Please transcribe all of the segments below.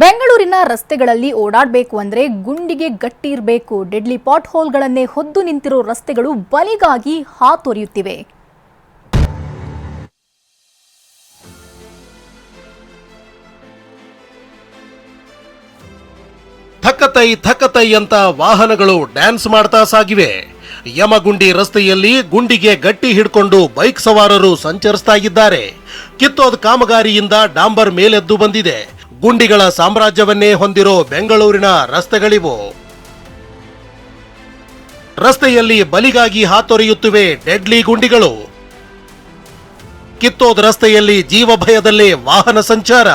ಬೆಂಗಳೂರಿನ ರಸ್ತೆಗಳಲ್ಲಿ ಓಡಾಡಬೇಕು ಅಂದ್ರೆ ಗುಂಡಿಗೆ ಗಟ್ಟಿ ಇರಬೇಕು ಡೆಡ್ಲಿ ಪಾಟ್ ಹೋಲ್ಗಳನ್ನೇ ಹೊದ್ದು ನಿಂತಿರೋ ರಸ್ತೆಗಳು ಬಲಿಗಾಗಿ ಹಾತೊರೆಯುತ್ತಿವೆ. ಥಕತೈ ಥಕತೈ ಅಂತ ವಾಹನಗಳು ಡ್ಯಾನ್ಸ್ ಮಾಡ್ತಾ ಸಾಗಿವೆ. ಯಮಗುಂಡಿ ರಸ್ತೆಯಲ್ಲಿ ಗುಂಡಿಗೆ ಗಟ್ಟಿ ಹಿಡ್ಕೊಂಡು ಬೈಕ್ ಸವಾರರು ಸಂಚರಿಸ್ತಾ ಇದ್ದಾರೆ. ಕಿತ್ತೋದ್ ಕಾಮಗಾರಿಯಿಂದ ಡಾಂಬರ್ ಮೇಲೆದ್ದು ಬಂದಿದೆ. ಗುಂಡಿಗಳ ಸಾಮ್ರಾಜ್ಯವನ್ನೇ ಹೊಂದಿರೋ ಬೆಂಗಳೂರಿನ ರಸ್ತೆಗಳಿವು. ರಸ್ತೆಯಲ್ಲಿ ಬಲಿಗಾಗಿ ಹಾತೊರೆಯುತ್ತಿವೆ ಡೆಡ್ಲಿ ಗುಂಡಿಗಳು. ಕಿತ್ತೋದ್ ರಸ್ತೆಯಲ್ಲಿ ಜೀವ ಭಯದಲ್ಲೇ ವಾಹನ ಸಂಚಾರ.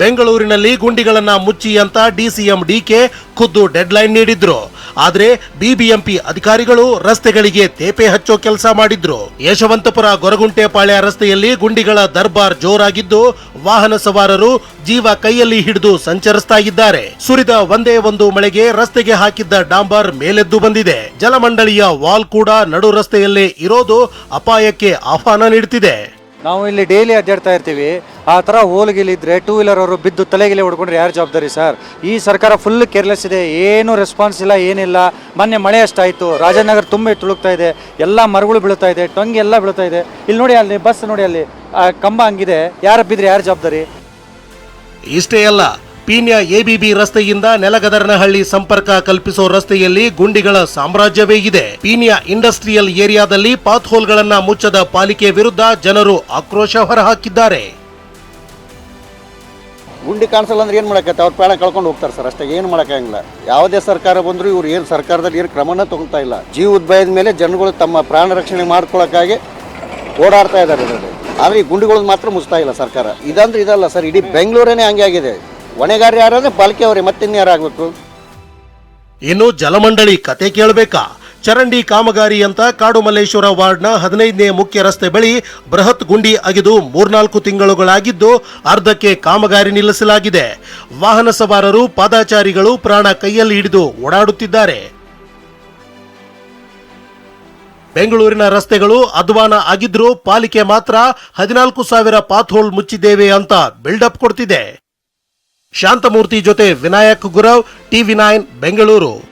ಬೆಂಗಳೂರಿನಲ್ಲಿ ಗುಂಡಿಗಳನ್ನ ಮುಚ್ಚಿ ಅಂತ ಡಿಸಿಎಂ ಡಿಕೆ ಖುದ್ದು ಡೆಡ್ಲೈನ್ ನೀಡಿದ್ರು. ಆದರೆ ಬಿಬಿಎಂಪಿ ಅಧಿಕಾರಿಗಳು ರಸ್ತೆಗಳಿಗೆ ತೇಪೆ ಹಚ್ಚೋ ಕೆಲಸ ಮಾಡಿದ್ರು. ಯಶವಂತಪುರ ಗೊರಗುಂಟೆಪಾಳ್ಯ ರಸ್ತೆಯಲ್ಲಿ ಗುಂಡಿಗಳ ದರ್ಬಾರ್ ಜೋರಾಗಿದ್ದು ವಾಹನ ಸವಾರರು ಜೀವ ಕೈಯಲ್ಲಿ ಹಿಡಿದು ಸಂಚರಿಸ್ತಾ ಇದ್ದಾರೆ. ಸುರಿದ ಒಂದೇ ಒಂದು ಮಳೆಗೆ ರಸ್ತೆಗೆ ಹಾಕಿದ್ದ ಡಾಂಬರ್ ಮೇಲೆದ್ದು ಬಂದಿದೆ. ಜಲಮಂಡಳಿಯ ವಾಲ್ ಕೂಡ ನಡು ರಸ್ತೆಯಲ್ಲೇ ಇರೋದು ಅಪಾಯಕ್ಕೆ ಆಹ್ವಾನ ನೀಡುತ್ತಿದೆ ನಾವು ಇಲ್ಲಿ ಡೈಲಿ ಅಡ್ಡಾಡ್ತಾ ಇರ್ತೀವಿ. ಆ ಥರ ಹೋಲ್ಗಿಲಿದ್ರೆ ಟೂ ವೀಲರ್ ಅವರು ಬಿದ್ದು ತಲೆಗಿಲೆ ಹೊಡ್ಕೊಂಡ್ರೆ ಯಾರು ಜವಾಬ್ದಾರಿ ಸರ್? ಈ ಸರ್ಕಾರ ಫುಲ್ ಕೇರ್ಲೆಸ್ ಇದೆ, ಏನು ರೆಸ್ಪಾನ್ಸ್ ಇಲ್ಲ, ಏನಿಲ್ಲ. ಮೊನ್ನೆ ಮಳೆ ಅಷ್ಟಾಯಿತು, ರಾಜನಗರ ತುಂಬ ತುಳುಕ್ತಾ ಇದೆ, ಎಲ್ಲ ಮರಗಳು ಬೀಳ್ತಾ ಇದೆ, ಟೊಂಗೆ ಎಲ್ಲ ಬೀಳ್ತಾ ಇದೆ. ಇಲ್ಲಿ ನೋಡಿ ಅಲ್ಲಿ, ಬಸ್ ನೋಡಿ ಅಲ್ಲಿ ಕಂಬ ಹಂಗಿದೆ, ಯಾರು ಬಿದ್ದರೆ ಯಾರು ಜವಾಬ್ದಾರಿ? ಇಷ್ಟೇ ಅಲ್ಲ ಪೀಣ್ಯ ಎಬಿಬಿ ರಸ್ತೆಯಿಂದ ನೆಲಗದರನಹಳ್ಳಿ ಸಂಪರ್ಕ ಕಲ್ಪಿಸೋ ರಸ್ತೆಯಲ್ಲಿ ಗುಂಡಿಗಳ ಸಾಮ್ರಾಜ್ಯವೇ ಇದೆ. ಪೀಣ್ಯ ಇಂಡಸ್ಟ್ರಿಯಲ್ ಏರಿಯಾದಲ್ಲಿ ಪಾತ್ ಹೋಲ್ಗಳನ್ನ ಮುಚ್ಚದ ಪಾಲಿಕೆ ವಿರುದ್ಧ ಜನರು ಆಕ್ರೋಶ ಹೊರಹಾಕಿದ್ದಾರೆ. ಗುಂಡಿ ಕಾಣಿಸಲ್ಲ ಅಂದ್ರೆ ಏನು ಮಾಡಕ್ಕೆ ಅವ್ರ ಪ್ರಾಣ ಕಳ್ಕೊಂಡು ಹೋಗ್ತಾರೆ ಸರ್ ಅಷ್ಟೇ, ಏನು ಮಾಡೋಕ್ಕಾಗಿಲ್ಲ ಯಾವುದೇ ಸರ್ಕಾರ ಬಂದರೂ ಇವ್ರು ಏನು ಸರ್ಕಾರದಲ್ಲಿ ಏನು ಕ್ರಮನ ತಗೊಳ್ತಾ ಇಲ್ಲ. ಜೀವ ಉದ್ಭಯದ ಮೇಲೆ ಜನಗಳು ತಮ್ಮ ಪ್ರಾಣ ರಕ್ಷಣೆ ಮಾಡ್ಕೊಳ್ಳೋಕ್ಕಾಗಿ ಓಡಾಡ್ತಾ ಇದ್ದಾರೆ ಇದರಲ್ಲಿ. ಆದರೆ ಈ ಗುಂಡಿಗಳು ಮಾತ್ರ ಮುಚ್ತಾ ಇಲ್ಲ ಸರ್ಕಾರ. ಇದಂದ್ರೆ ಇದಲ್ಲ ಸರ್, ಇಡೀ ಬೆಂಗಳೂರೇನೆ ಹಂಗೆ ಆಗಿದೆ. ಹೊಣೆಗಾರ ಪಾಲಿಕೆ ಅವರೇ ಮತ್ತಿನ್ಯಾರಾಗಬೇಕು ಇನ್ನು ಜಲಮಂಡಳಿ ಕತೆ ಕೇಳಬೇಕಾ? ಚರಂಡಿ ಕಾಮಗಾರಿ ಅಂತ ಕಾಡುಮಲ್ಲೇಶ್ವರ ವಾರ್ಡ್ನ ಹದಿನೈದನೇ ಮುಖ್ಯ ರಸ್ತೆ ಬಳಿ ಬೃಹತ್ ಗುಂಡಿ ಅಗಿದು ಮೂರ್ನಾಲ್ಕು ತಿಂಗಳುಗಳಾಗಿದ್ದು ಅರ್ಧಕ್ಕೆ ಕಾಮಗಾರಿ ನಿಲ್ಲಿಸಲಾಗಿದೆ. ವಾಹನ ಸವಾರರು, ಪಾದಾಚಾರಿಗಳು ಪ್ರಾಣ ಕೈಯಲ್ಲಿ ಹಿಡಿದು ಓಡಾಡುತ್ತಿದ್ದಾರೆ. ಬೆಂಗಳೂರಿನ ರಸ್ತೆಗಳು ಅಧ್ವಾನ ಆಗಿದ್ರೂ ಪಾಲಿಕೆ ಮಾತ್ರ ಹದಿನಾಲ್ಕು ಸಾವಿರ ಪಾತ್ಹೋಲ್ ಮುಚ್ಚಿದ್ದೇವೆ ಅಂತ ಬಿಲ್ಡಪ್ ಕೊಡ್ತಿದೆ. ಶಾಂತಮೂರ್ತಿ ಜೊತೆ ವಿನಾಯಕ್ ಗುರವ್ ಟಿವಿ ನೈನ್ ಬೆಂಗಳೂರು.